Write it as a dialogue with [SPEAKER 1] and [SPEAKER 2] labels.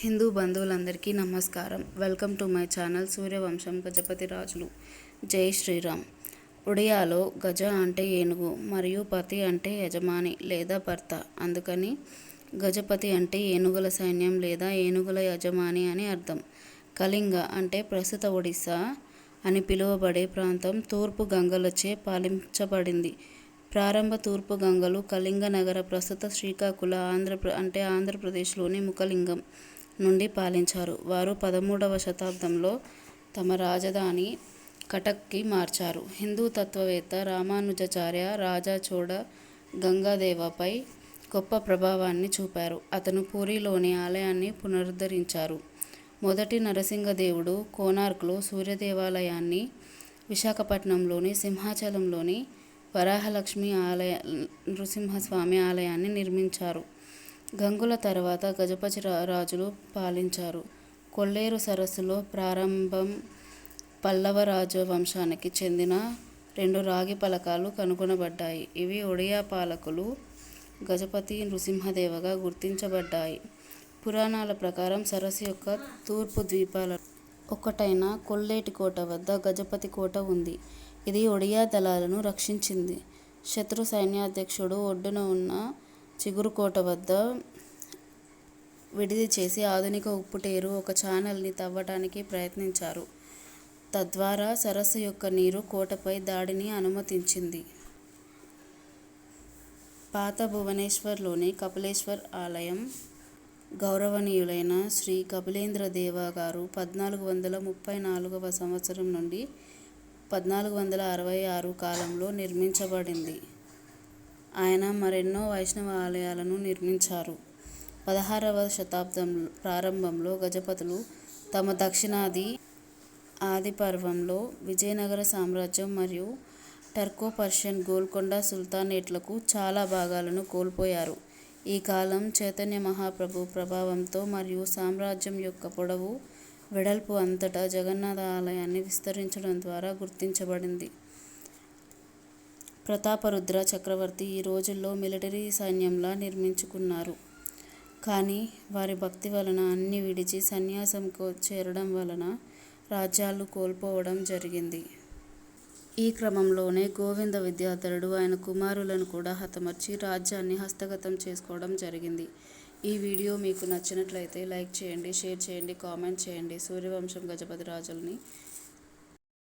[SPEAKER 1] హిందూ బంధువులందరికీ నమస్కారం. Welcome to my channel Suryavansham Gajapati రాజులు. జై శ్రీరామ్. ఒడియాలో గజ అంటే ఏనుగు మరియు పతి అంటే యజమాని లేదా భర్త. అందుకని గజపతి అంటే ఏనుగుల సైన్యం లేదా ఏనుగుల యజమాని అని అర్థం. కళింగ అంటే ప్రస్తుత ఒడిశా అని పిలువబడే ప్రాంతం తూర్పు గంగలచే పాలించబడింది. ప్రారంభ తూర్పు గంగలు కళింగ నగర ప్రస్తుత శ్రీకాకుళ ఆంధ్ర అంటే ఆంధ్రప్రదేశ్లోని ముఖలింగం. నుండి పాలించారు. వారు పదమూడవ శతాబ్దంలో తమ రాజధాని కటక్కి మార్చారు. హిందూ తత్వవేత్త రామానుజాచార్య రాజా చోడ గంగాదేవపై గొప్ప ప్రభావాన్ని చూపారు. అతను పూరిలోని ఆలయాన్ని పునరుద్ధరించారు. మొదటి నరసింహదేవుడు కోనార్క్లో సూర్య దేవాలయాన్ని విశాఖపట్నంలోని సింహాచలంలోని వరాహలక్ష్మి ఆలయ నృసింహస్వామి ఆలయాన్ని నిర్మించారు. గంగుల తర్వాత గజపతి రాజులు పాలించారు. కొల్లేరు సరస్సులో ప్రారంభం పల్లవ రాజవంశానికి చెందిన రెండు రాగి పలకాలు కనుగొనబడ్డాయి. ఇవి ఒడియా పాలకులు గజపతి నృసింహదేవగా గుర్తించబడ్డాయి. పురాణాల ప్రకారం సరస్సు యొక్క తూర్పు ద్వీపాల ఒకటైన కొల్లేటి కోట వద్ద గజపతి కోట ఉంది. ఇది ఒడియా దళాలను రక్షించింది. శత్రు సైన్యాధ్యక్షుడు ఒడ్డున ఉన్న చిగురుకోట వద్ద విడిది చేసి ఆధునిక ఉప్పుటేరు ఒక ఛానల్ని తవ్వటానికి ప్రయత్నించారు. తద్వారా సరస్సు యొక్క నీరు కోటపై దాడిని అనుమతించింది. పాత భువనేశ్వర్లోని కపిలేశ్వర్ ఆలయం గౌరవనీయులైన శ్రీ కపిలేంద్ర దేవ గారు పద్నాలుగు వందల ముప్పై నాలుగవ సంవత్సరం నుండి పద్నాలుగు వందల అరవై ఆరు కాలంలో నిర్మించబడింది. ఆయన మరెన్నో వైష్ణవ ఆలయాలను నిర్మించారు. పదహారవ శతాబ్దం ప్రారంభంలో గజపతులు తమ దక్షిణాది ఆదిపర్వంలో విజయనగర సామ్రాజ్యం మరియు టర్కో పర్షియన్ గోల్కొండ సుల్తానేట్లకు చాలా భాగాలను కోల్పోయారు. ఈ కాలం చైతన్య మహాప్రభు ప్రభావంతో మరియు సామ్రాజ్యం యొక్క పొడవు వెడల్పు అంతటా జగన్నాథ ఆలయాన్ని విస్తరించడం ద్వారా గుర్తించబడింది. ప్రతాపరుద్ర చక్రవర్తి ఈ రోజుల్లో మిలిటరీ సైన్యంలా నిర్మించుకున్నారు. కానీ వారి భక్తి వలన అన్ని విడిచి సన్యాసంకు చేరడం వలన రాజ్యాలు కోల్పోవడం జరిగింది. ఈ క్రమంలోనే గోవింద విద్యాధరుడు ఆయన కుమారులను కూడా హతమర్చి రాజ్యాన్ని హస్తగతం చేసుకోవడం జరిగింది. ఈ వీడియో మీకు నచ్చినట్లయితే లైక్ చేయండి షేర్ చేయండి కామెంట్ చేయండి. సూర్యవంశం గజపతి రాజుల్ని